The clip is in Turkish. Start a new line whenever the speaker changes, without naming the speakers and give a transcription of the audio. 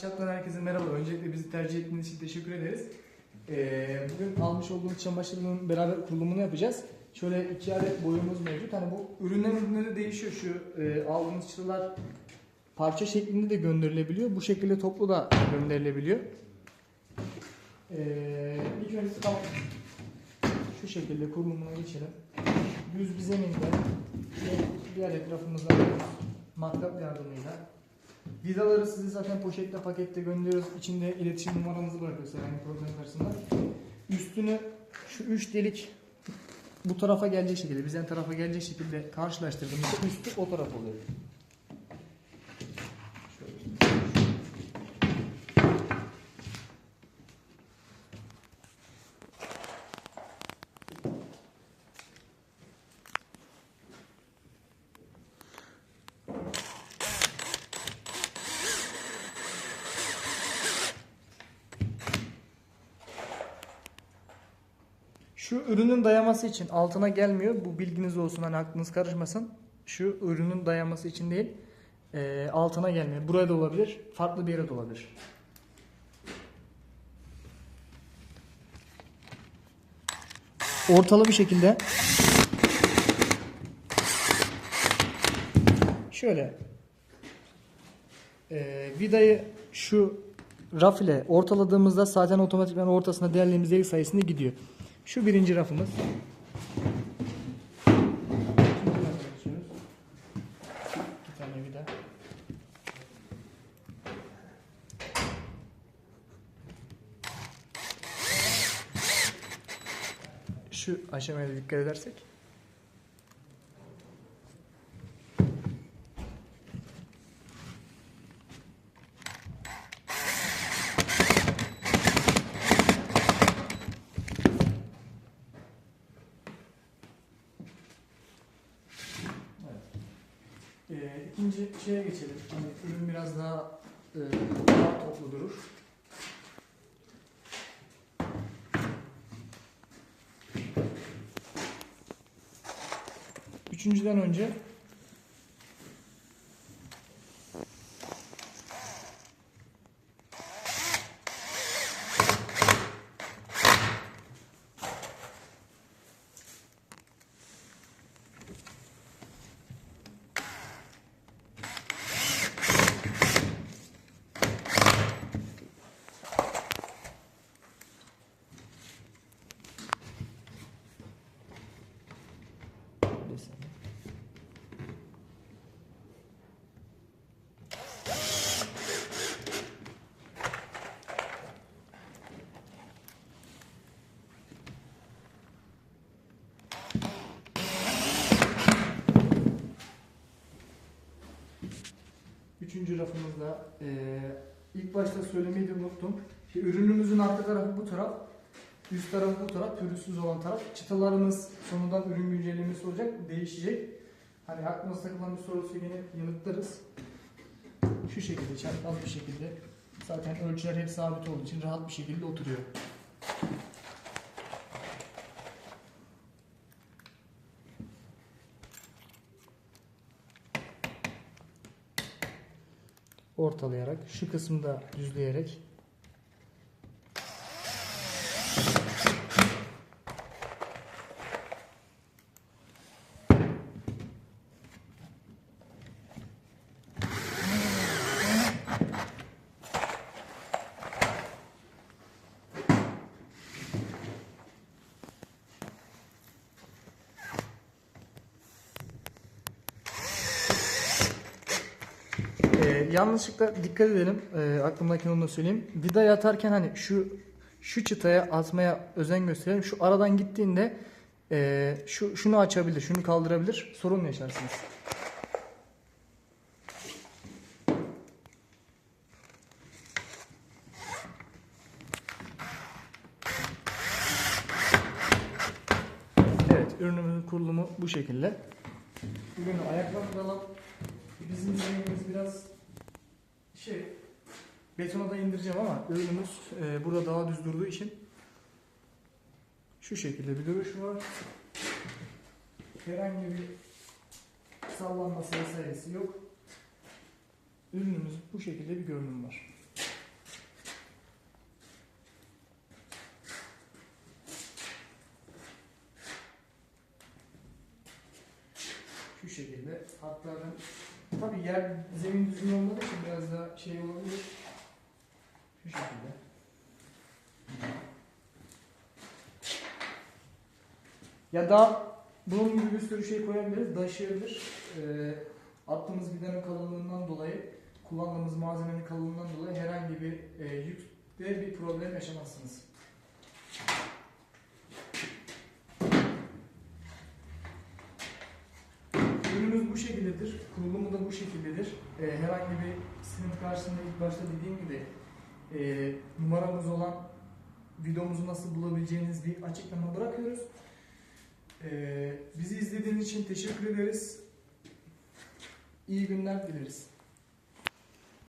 Şartlar herkese merhaba. Öncelikle bizi tercih ettiğiniz için teşekkür ederiz. Ee, bugün almış olduğumuz çamaşırların beraber kurulumunu yapacağız. Şöyle iki adet boyumuz mevcut. Hani bu üründen ürüne de değişiyor. Şu e, aldığımız çıtalar parça şeklinde de gönderilebiliyor. Bu şekilde toplu da gönderilebiliyor. Ee, ilk önce tamam. Şu şekilde kurulumuna geçelim. Düz bir zeminde ve diğer etrafımızda alıyoruz. Matkap yardımıyla. Vidaları size zaten poşetle pakette gönderiyoruz. İçinde iletişim numaramızı bırakıyoruz herhangi problem karşısında. Üstünü şu üç delik bu tarafa gelecek şekilde, bizden tarafa gelecek şekilde karşılaştırdığımızda üstü o taraf oluyor. Şöyle. Şu ürünün dayaması için altına gelmiyor. Bu bilginiz olsun hani aklınız karışmasın. Şu ürünün dayaması için değil. e, altına gelmiyor. Buraya da olabilir. Farklı bir yere de olabilir. Ortalı bir şekilde şöyle e, vidayı şu raf ile ortaladığımızda zaten otomatikman ortasına değerlediğimiz delik sayısında gidiyor. Şu birinci rafımız. İki tane vida. Şu aşamaya dikkat edersek. İkinci şeye geçelim. Hani ürün biraz daha e, daha toplu durur. Üçüncüden önce Üçüncü rafımızda eee ilk başta söylemeyi de unuttum. Şimdi ürünümüzün arka tarafı bu taraf, üst tarafı bu taraf, pürüzsüz olan taraf. Çıtalarımız sonradan ürün güncellemesi olacak, değişecek. Hani aklınıza takılan bir soruysa yine yanıtlarız. Şu şekilde çapraz bir şekilde. Zaten ölçüler hep sabit olduğu için rahat bir şekilde oturuyor. Ortalayarak, şu kısmı da düzleyerek Ee, yanlışlıkla dikkat edelim. Ee, aklımdakini onu da söyleyeyim. Vidayı atarken hani şu şu çıtaya atmaya özen gösterelim. Şu aradan gittiğinde e, şu şunu açabilir, şunu kaldırabilir. Sorun yaşarsınız. Evet, ürünümüzün kurulumu bu şekilde. Ürünü ayaklandıralım. Bizim zeminiz biraz şey betona da indireceğim ama önümüz e, burada daha düz durduğu için şu şekilde bir duruşu var. Herhangi bir sallanması vesairesi yok. Ürünümüz bu şekilde bir görünüm var. Şu şekilde. Hatta tabi yer zemin düzgün olmadığı için biraz daha şey olabilir. Şu şekilde. Ya da bunun gibi bir sürü şey koyabiliriz. Taşıyabilir. Ee, attığımız vidanın kalınlığından dolayı, kullandığımız malzemenin kalınlığından dolayı herhangi bir e, yükte bir problem yaşamazsınız. Ürünümüz bu şekildedir. Kurulumu da bu şekildedir. Ee, herhangi bir sınıf karşısında ilk başta dediğim gibi e, numaramız olan videomuzu nasıl bulabileceğiniz bir açıklama bırakıyoruz. Ee, bizi izlediğiniz için teşekkür ederiz. İyi günler dileriz.